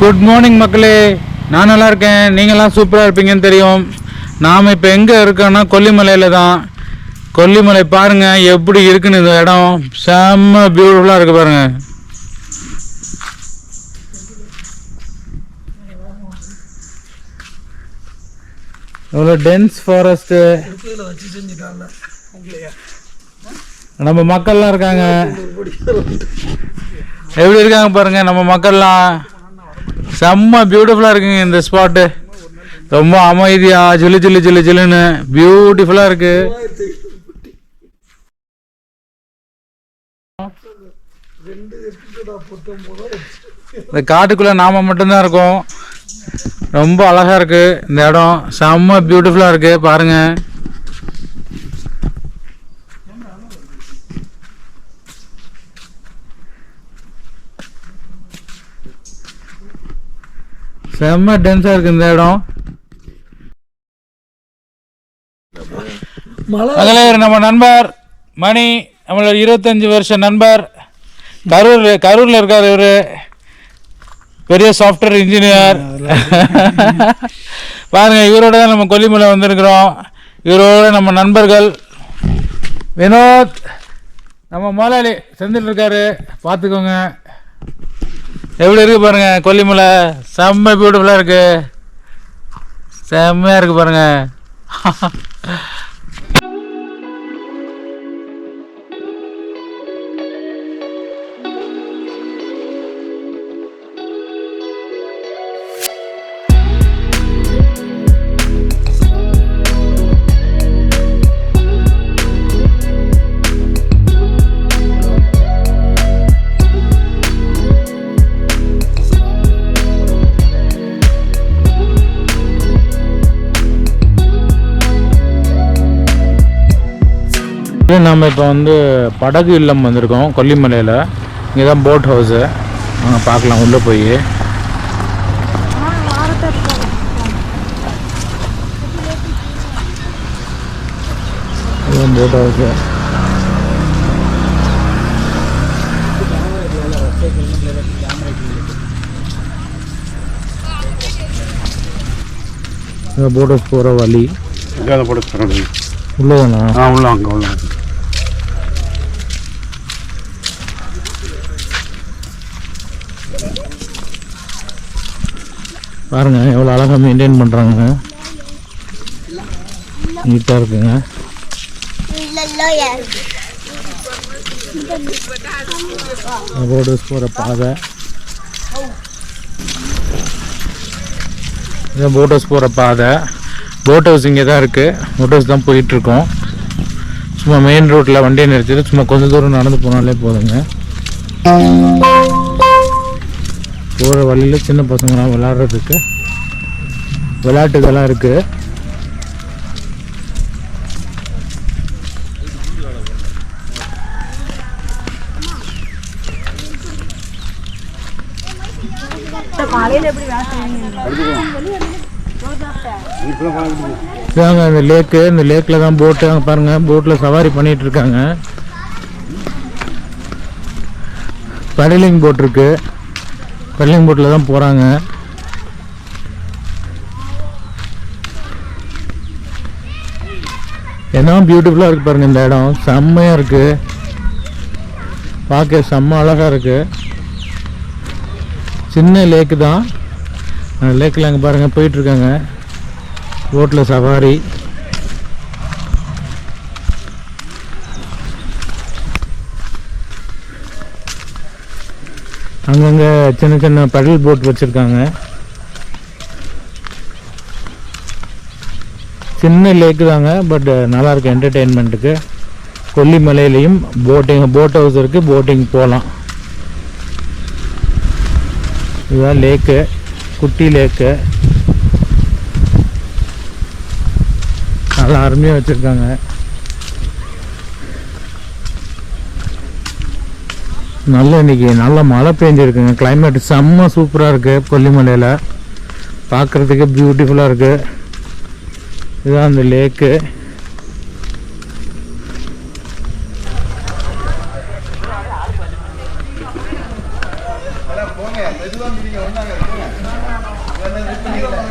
Good morning மக்களே. நான் நல்லா இருக்கேன். நீங்களாம் சூப்பராக இருப்பீங்கன்னு தெரியும். நாம் இப்போ எங்கே இருக்கோன்னா கொல்லிமலையில் தான். கொல்லிமலை பாருங்கள் எப்படி இருக்குன்னு இந்த இடம். செம்ம பியூட்டிஃபுல்லாக இருக்குது பாருங்கள் எவ்வளோ டென்ஸ் ஃபாரஸ்ட்டு நம்ம மக்கள்லாம் இருக்காங்க. எப்படி இருக்காங்க பாருங்கள் நம்ம மக்கள்லாம். செம்ம பியூட்டிஃபுல்லாக இருக்குங்க இந்த ஸ்பாட்டு ரொம்ப அமைதியா ஜிலு ஜிலு ஜிலு ஜிலுன்னு பியூட்டிஃபுல்லாக இருக்கு. இந்த காட்டுக்குள்ளே நாம மட்டும்தான் இருக்கோம். ரொம்ப அழகாக இருக்குது இந்த இடம். செம்ம பியூட்டிஃபுல்லாக இருக்குது பாருங்கள் செம்ம டென்ஸா இருக்கு இந்த இடம். அதில் நம்ம நண்பர் மணி நம்மளோட இருபத்தஞ்சி வருஷம் நண்பர். கரூர் கரூரில் இருக்கார் இவர். பெரிய சாஃப்ட்வேர் இன்ஜினியர் பாருங்க இவரோட தான் நம்ம கொல்லிமலை வந்திருக்கிறோம். இவரோட நம்ம நண்பர்கள். வினோத் நம்ம முதலாளி செந்தில் இருக்காரு. பார்த்துக்கோங்க. எப்படி இருக்கு பாருங்க கொல்லிமலை. செம்ம பியூட்டிஃபுல்லாக இருக்கு. செம்மையாக இருக்கு பாருங்க. இது நம்ம இப்போ வந்து படகு இல்லம் வந்திருக்கோம் கொல்லிமலையில். இங்கே தான் போட் ஹவுஸு அங்கே பார்க்கலாம் உள்ளே போய். போட் ஹவுஸு போட் ஹவுஸ் போகிற வழி. இங்கே போட்டு தரணும் உள்ளே தானா ஆ உள்ள அங்கே உள்ள. பாருங்க எவ்வளோ அழகாக மெயின்டைன் பண்ணுறாங்க நீட்டாக இருக்குங்க. ரோடு போகிற பாதை. இதான் போட் ஹவுஸ் போகிற பாதை. போட் ஹவுஸ் இங்கே தான் இருக்குது போட் ஹவுஸ் தான் போயிட்டுருக்கோம். சும்மா மெயின் ரோட்டில் வண்டியை நிறுத்திட்டு சும்மா கொஞ்சம் தூரம் நடந்து போனாலே போதுங்க. போகிற வழியில் சின்ன பசங்களாம் விளாட்றதுக்கு விளையாட்டுகள்லாம் இருக்குது இதாங்க இந்த லேக்கு இந்த லேக்கில் தான் போட்டு அங்கே பாருங்கள் போட்டில் சவாரி பண்ணிட்டு இருக்காங்க. படலிங் போட்டிருக்கு இருக்கு போட்டில் தான் போகிறாங்க என்ன பியூட்டிஃபுல்லாக இருக்கு பாருங்கள் இந்த இடம். செம்மையாக இருக்குது பார்க்க செம்ம அழகாக இருக்குது சின்ன லேக்கு தான். அந்த லேக்கில் அங்கே பாருங்கள் போயிட்டுருக்காங்க ரோட்டில் சவாரி அங்கங்கே சின்ன சின்ன பெடல் போட் வச்சுருக்காங்க. சின்ன லேக்கு தாங்க பட் நல்லாயிருக்கு என்டர்டெயின்மெண்ட்டுக்கு. கொல்லிமலையிலையும் போட்டிங் போட் ஹவுஸ் இருக்குது போட்டிங் போகலாம் இதுதான் லேக்கு குட்டி லேக்கு. நல்லா அருமையாக வச்சுருக்காங்க. நல்ல இன்னைக்கு நல்ல மழை பெஞ்சிருக்குங்க. கிளைமேட் செம்ம சூப்பராக இருக்குது கொல்லிமலையில். பார்க்குறதுக்கு பியூட்டிஃபுல்லாக இருக்குது இதுதான் அந்த லேக்கு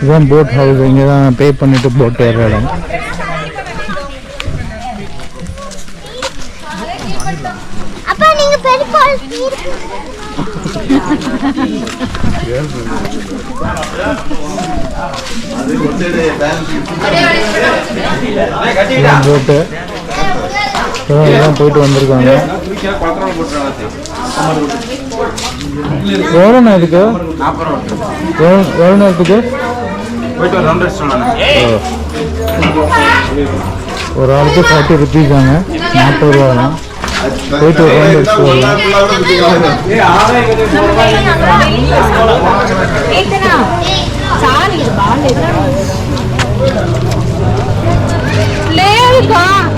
இதுதான் போட் ஹவுஸ் இங்கே தான் பே பண்ணிவிட்டு போட் ஏற இடம். போட்டு எல்லாம் போயிட்டு வந்திருக்காங்க எவ்வளோண்ணா நேரத்துக்கு எவ்வளோ எவ்வளோ நேரத்துக்கு ஒரு ஆளுக்கு ஃபார்ட்டி ருபீஸ் தாங்க நாற்பது ரூபா தான் போயிட்டு ஒரு ரவுண்ட்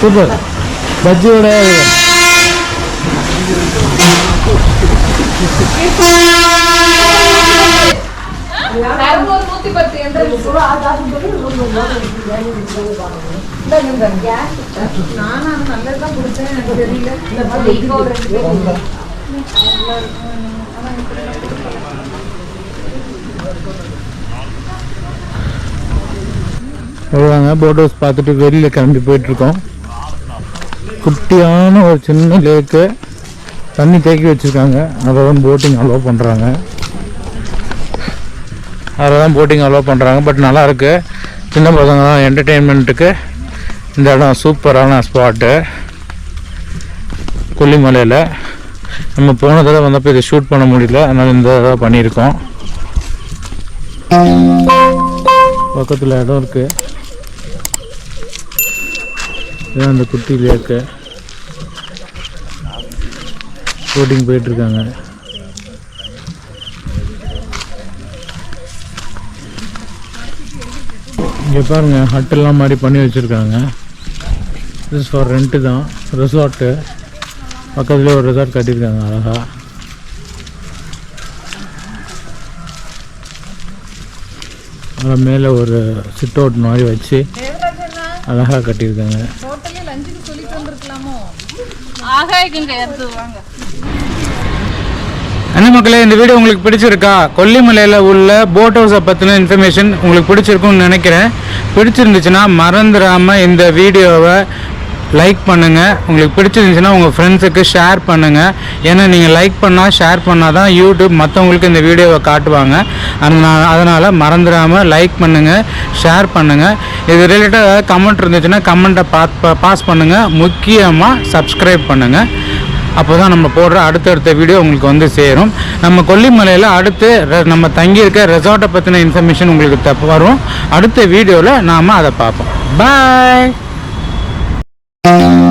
சூப்பர். பஜ்ஜியோட நூத்தி பத்து கொடுத்தேன் எனக்கு தெரியல வருவாங்க. போட் ஹவுஸ் பார்த்துட்டு வெளியில் கிளம்பி போயிட்டுருக்கோம். குட்டியான ஒரு சின்ன லேக்கு தண்ணி தேக்கி வச்சுருக்காங்க. அதை தான் போட்டிங் அலோவ் பண்ணுறாங்க அதில் தான் போட்டிங் அலோவ் பண்ணுறாங்க பட் நல்லாயிருக்கு சின்ன பசங்க தான் என்டர்டெயின்மெண்ட்டுக்கு இந்த இடம் சூப்பரான ஸ்பாட்டு கொல்லிமலையில். நம்ம போன தடவை வந்தப்போ இதை ஷூட் பண்ண முடியல. அதனால் இந்த தடவை பண்ணியிருக்கோம். பக்கத்தில் இடம் இருக்குது இதான் அந்த குட்டி லேக்கு. போட்டிங் போயிட்டுருக்காங்க இங்கே பாருங்க ஹட்டெல்லாம் மாதிரி பண்ணி வச்சுருக்காங்க. திஸ் ஃபார் ரெண்ட்டு தான். ரிசார்ட்டு பக்கத்துலேயே ஒரு ரெசார்ட் கட்டியிருக்காங்க அழகாக அதில் மேலே ஒரு சிட் அவுட் மாதிரி வச்சு அழகாக கட்டியிருக்காங்க. என்ன மக்களே இந்த வீடியோ உங்களுக்கு பிடிச்சிருக்கா? கொல்லிமலையில் உள்ள போட் ஹவுஸை பற்றின இன்ஃபர்மேஷன் உங்களுக்கு பிடிச்சிருக்கும்னு நினைக்கிறேன். பிடிச்சிருந்துச்சுன்னா மறந்துடாமல் இந்த வீடியோவை லைக் பண்ணுங்கள் உங்களுக்கு பிடிச்சிருந்துச்சுன்னா உங்கள் ஃப்ரெண்ட்ஸுக்கு ஷேர் பண்ணுங்கள் ஏன்னா நீங்கள் லைக் பண்ணால் ஷேர் பண்ணால் தான் யூடியூப் மற்றவங்களுக்கு இந்த வீடியோவை காட்டுவாங்க. அதனால் அதனால் மறந்துடாமல் லைக் பண்ணுங்கள் ஷேர் பண்ணுங்கள் இது ரிலேட்டட் ஏதாவது கமெண்ட் இருந்துச்சுன்னா கமெண்ட்டை பாஸ் பாஸ் பண்ணுங்கள் முக்கியமாக சப்ஸ்கிரைப் பண்ணுங்கள் அப்போ தான் நம்ம போடுற அடுத்தடுத்த வீடியோ உங்களுக்கு வந்து சேரும். நம்ம கொல்லிமலையில் அடுத்து நம்ம தங்கியிருக்க ரெசார்ட்டை பற்றின இன்ஃபர்மேஷன் உங்களுக்கு தப்பு வரும். அடுத்த வீடியோவில் நாம் அதை பார்ப்போம். பாய் Thank you.